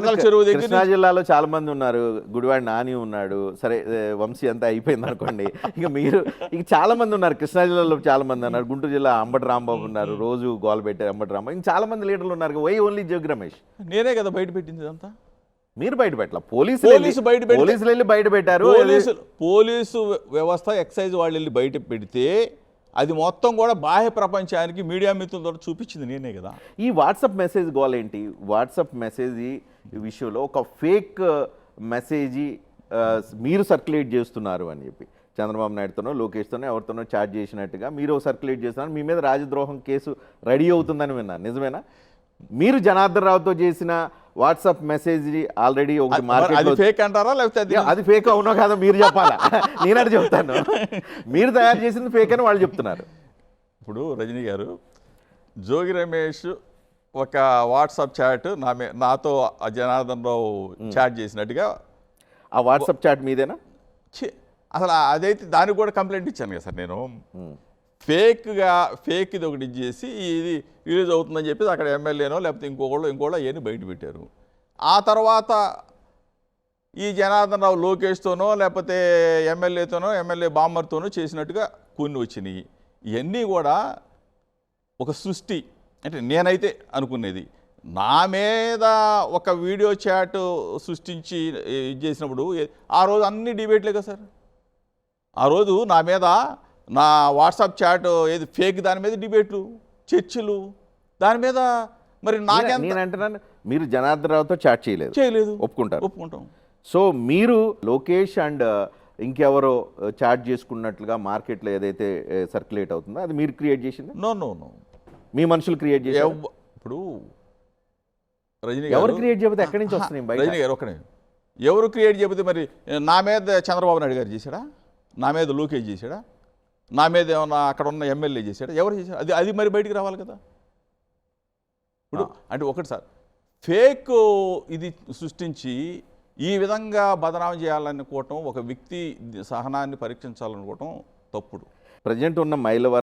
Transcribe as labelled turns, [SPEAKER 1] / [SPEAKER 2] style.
[SPEAKER 1] కృష్ణా జిల్లాలో చాలా మంది ఉన్నారు. గుడివాడి నాని ఉన్నాడు. సరే వంశీ అంతా అయిపోయింది అనుకోండి. ఇక మీరు ఇక చాలా మంది ఉన్నారు. కృష్ణా జిల్లాలో చాలా మంది ఉన్నారు. గుంటూరు జిల్లా అంబటి రాంబాబు ఉన్నారు. రోజు గోల్ పెట్టారు అంబటి రాంబాబు. ఇంకా చాలా మంది లీడర్లు ఉన్నారు. Why only Jogi Ramesh.
[SPEAKER 2] నేనే కదా బయట పెట్టింది ఇదంతా.
[SPEAKER 1] మీరు బయట పెట్టాల? పోలీసులు
[SPEAKER 2] పోలీసు బయట
[SPEAKER 1] పోలీసులు వెళ్ళి బయట పెట్టారు.
[SPEAKER 2] పోలీసు పోలీసు వ్యవస్థ ఎక్సైజ్ వాళ్ళు వెళ్ళి బయట పెడితే అది మొత్తం కూడా బాహ్య ప్రపంచానికి మీడియా మిత్రులతో చూపించింది నేనే కదా.
[SPEAKER 1] ఈ వాట్సాప్ మెసేజ్ గోల్ ఏంటి? వాట్సాప్ మెసేజ్ విషయంలో ఒక ఫేక్ మెసేజ్ మీరు సర్క్యులేట్ చేస్తున్నారు అని చెప్పి. చంద్రబాబు నాయుడుతోనో లోకేష్తోనో ఎవరితోనో చాట్ చేసినట్టుగా మీరు సర్క్యులేట్ చేస్తున్నారు. మీ మీద రాజద్రోహం కేసు రెడీ అవుతుందని విన్నాను నిజమేనా? మీరు జనార్దన్ రావుతో చేసిన వాట్సాప్ మెసేజ్ ఆల్రెడీ ఒకటి
[SPEAKER 2] మరి అది
[SPEAKER 1] మార్కెట్లో
[SPEAKER 2] ఫేక్ అంటారా లేకపోతే అది
[SPEAKER 1] ఫేక్ అవునో కాదో మీరు చెప్పాలా? నేనది చెప్తాను. మీరు తయారు చేసింది ఫేక్ అని వాళ్ళు చెప్తున్నారు.
[SPEAKER 2] ఇప్పుడు రజనీ గారు జోగి రమేష్ ఒక వాట్సాప్ చాట్ నా నాతో జనార్దన్ రావు చాట్ చేసినట్టుగా
[SPEAKER 1] ఆ వాట్సాప్ చాట్ మీదేనా?
[SPEAKER 2] అసలు అదైతే దానికి కూడా కంప్లైంట్ ఇచ్చాను కదా సార్ నేను. ఫేక్గా ఫేక్ ఇది ఒకటి చేసి ఇది రిలీజ్ అవుతుందని చెప్పేసి అక్కడ ఎమ్మెల్యేనో లేకపోతే ఇంకొకళ్ళు ఇంకోళ్ళు అవన్నీ బయట పెట్టారు. ఆ తర్వాత ఈ జనార్దన్ రావు లోకేష్తోనో లేకపోతే ఎమ్మెల్యేతోనో ఎమ్మెల్యే బామ్మర్తోనో చేసినట్టుగా కొన్ని వచ్చినాయి. ఇవన్నీ కూడా ఒక సృష్టి. అంటే నేనైతే అనుకునేది. నా మీద ఒక వీడియో చాట్ సృష్టించి ఇది చేసినప్పుడు ఆ రోజు అన్ని డిబేట్లే కదా సార్? ఆ రోజు నా మీద నా వాట్సాప్ చాట్ ఏది ఫేక్ దాని మీద డిబేట్లు చర్చలు దాని మీద మరి
[SPEAKER 1] నేను అంటున్నాను మీరు జనార్దన్ రావుతో చాట్ చేయలేదు.
[SPEAKER 2] చేయలేదు.
[SPEAKER 1] ఒప్పుకుంటారు.
[SPEAKER 2] ఒప్పుకుంటాం.
[SPEAKER 1] సో మీరు లోకేష్ అండ్ ఇంకెవరో చాట్ చేసుకున్నట్లుగా మార్కెట్లో ఏదైతే సర్క్యులేట్ అవుతుందో అది మీరు క్రియేట్ చేసింది?
[SPEAKER 2] నో నో నో
[SPEAKER 1] మీ మనుషులు క్రియేట్
[SPEAKER 2] ఎవ్- ఇప్పుడు రజనీ
[SPEAKER 1] ఎవరు క్రియేట్ చేయకపోతే ఎక్కడి నుంచి వస్తున్నాయి
[SPEAKER 2] రజనీ గారు ఒక్కనే ఎవరు క్రియేట్ చేయకపోతే మరి నా మీద చంద్రబాబు నాయుడు గారు చేశాడా? నా మీద లోకేష్ చేశాడా? నా మీద ఏమన్నా అక్కడ ఉన్న ఎమ్మెల్యే చేశాడా? ఎవరు చేశాడు? అది అది మరి బయటికి రావాలి కదా. ఇప్పుడు అంటే ఒకటి సార్ ఫేక్ ఇది సృష్టించి ఈ విధంగా బదనాం చేయాలనుకోవటం ఒక వ్యక్తి సహనాన్ని పరీక్షించాలనుకోవటం తప్పుడు.
[SPEAKER 1] ప్రజెంట్ ఉన్న మైలవరం